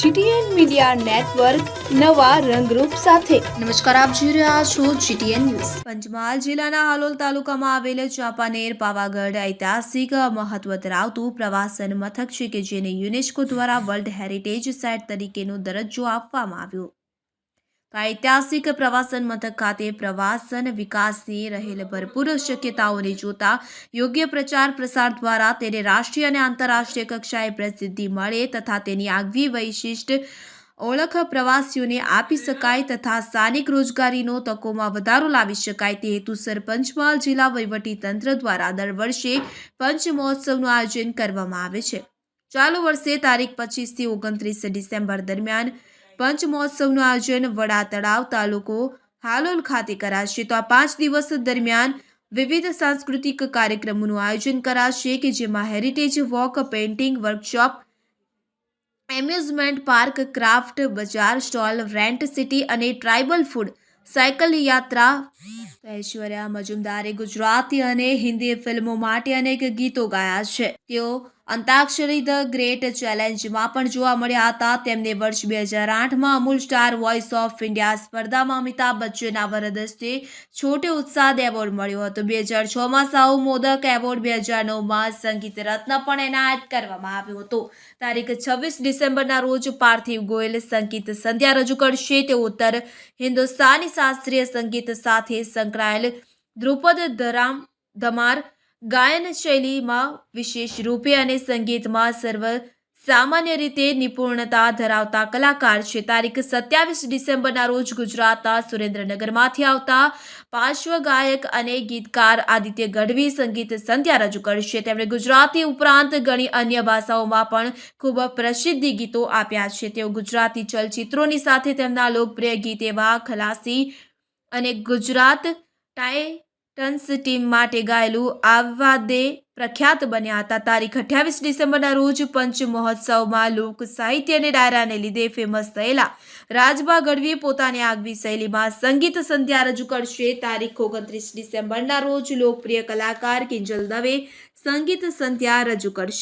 GTN media network નવા રંગરૂપ સાથે. નમસ્કાર, આપ જોઈ રહ્યા છો જીટીએન ન્યૂઝ. પંચમહાલ જિલ્લાના હાલોલ તાલુકામાં આવેલ ચાંપાનેર, પાવાગઢ ઐતિહાસિક મહત્વ ધરાવતું પ્રવાસન મથક છે કે જેને યુનેસ્કો દ્વારા વર્લ્ડ હેરિટેજ સાઇટ તરીકેનો દરજ્જો આપવામાં આવ્યો. તો ઐતિહાસિક પ્રવાસન મથક ખાતે પ્રવાસન વિકાસની રહેલ ભરપૂર શક્યતાઓને જોતા યોગ્ય પ્રચાર પ્રસાર દ્વારા તેને રાષ્ટ્રીય અને આંતરરાષ્ટ્રીય કક્ષાએ પ્રસિદ્ધિ મળે તથા તેની આગવી વૈશિષ્ટ ઓળખ પ્રવાસીઓને આપી શકાય તથા સ્થાનિક રોજગારીનો તકોમાં વધારો લાવી શકાય તે હેતુસર પંચમહાલ જિલ્લા તંત્ર દ્વારા દર વર્ષે પંચ મહોત્સવનું આયોજન કરવામાં આવે છે. ચાલુ વર્ષે તારીખ પચીસથી ઓગણત્રીસ ડિસેમ્બર દરમિયાન પંચ મહોત્સવનું આયોજન વડા તળાવ તાલુકો હાલોલ ખાતે કરાશે. તો આ પાંચ દિવસ દરમિયાન વિવિધ સાંસ્કૃતિક કાર્યક્રમોનું આયોજન કરાશે કે જેમાં heritage walk, painting, workshop, amusement park, craft, બજાર સ્ટોલ, રેન્ટ સિટી અને ટ્રાઇબલ ફૂડ, સાયકલ યાત્રા, ઐશ્વર્યા, મજુમદારે ગુજરાતી અને હિન્દી ફિલ્મો માટે અનેક ગીતો ગાયા છે. તેઓ અંતાક્ષરી ધ ગ્રેટ ચેલેન્જમાં પણ જોવા મળ્યા હતા. તેમને વર્ષ બે હજાર આઠમાં Amul star voice of India સ્પર્ધામાં અમિતાભ બચ્ચનના વરદસ્તે છોટે ઉત્સાદ એવોર્ડ મળ્યો હતો. બે હજાર છમાં સાહુ મોદક એવોર્ડ, બે હજાર નવમાં સંગીત રત્ન પણ એનાયત કરવામાં આવ્યો હતો. તારીખ છવ્વીસ ડિસેમ્બરના રોજ પાર્થિવ ગોયલ સંગીત સંધ્યા રજૂ કરશે. તે ઉત્તર હિન્દુસ્તાની શાસ્ત્રીય સંગીત સાથે સંકળાયેલ ધ્રુપદ ધરામ, ધમાર ગાયન શૈલીમાં વિશેષ રૂપે અને સંગીતમાં સર્વ સામાન્ય રીતે નિપુણતા ધરાવતા કલાકાર છે. તારીખ સત્યાવીસ ડિસેમ્બરના રોજ ગુજરાતના સુરેન્દ્રનગરમાંથી આવતા પાર્શ્વ ગાયક અને ગીતકાર આદિત્ય ગઢવી સંગીત સંધ્યા રજૂ કરશે. તેમણે ગુજરાતી ઉપરાંત ઘણી અન્ય ભાષાઓમાં પણ ખૂબ પ્રસિદ્ધ ગીતો આપ્યા છે. તેઓ ગુજરાતી ચલચિત્રોની સાથે તેમના લોકપ્રિય ગીત એવા ખલાસી અને ગુજરાત ટાઇટન્સ ટીમ માટે ગાયેલું આવવા દે પ્રખ્યાત બન્યા હતા. તારીખ અઠ્યાવીસ ડિસેમ્બરના રોજ પંચ મહોત્સવમાં લોક સાહિત્ય અને ડાયરાને લીધે ફેમસ થયેલા રાજબા ગઢવી પોતાની આગવી શૈલીમાં સંગીત સંધ્યા રજૂ કરશે. તારીખ ઓગણત્રીસ ડિસેમ્બરના રોજ લોકપ્રિય કલાકાર કિંજલ દવે સંગીત સંધ્યા રજૂ કરશે.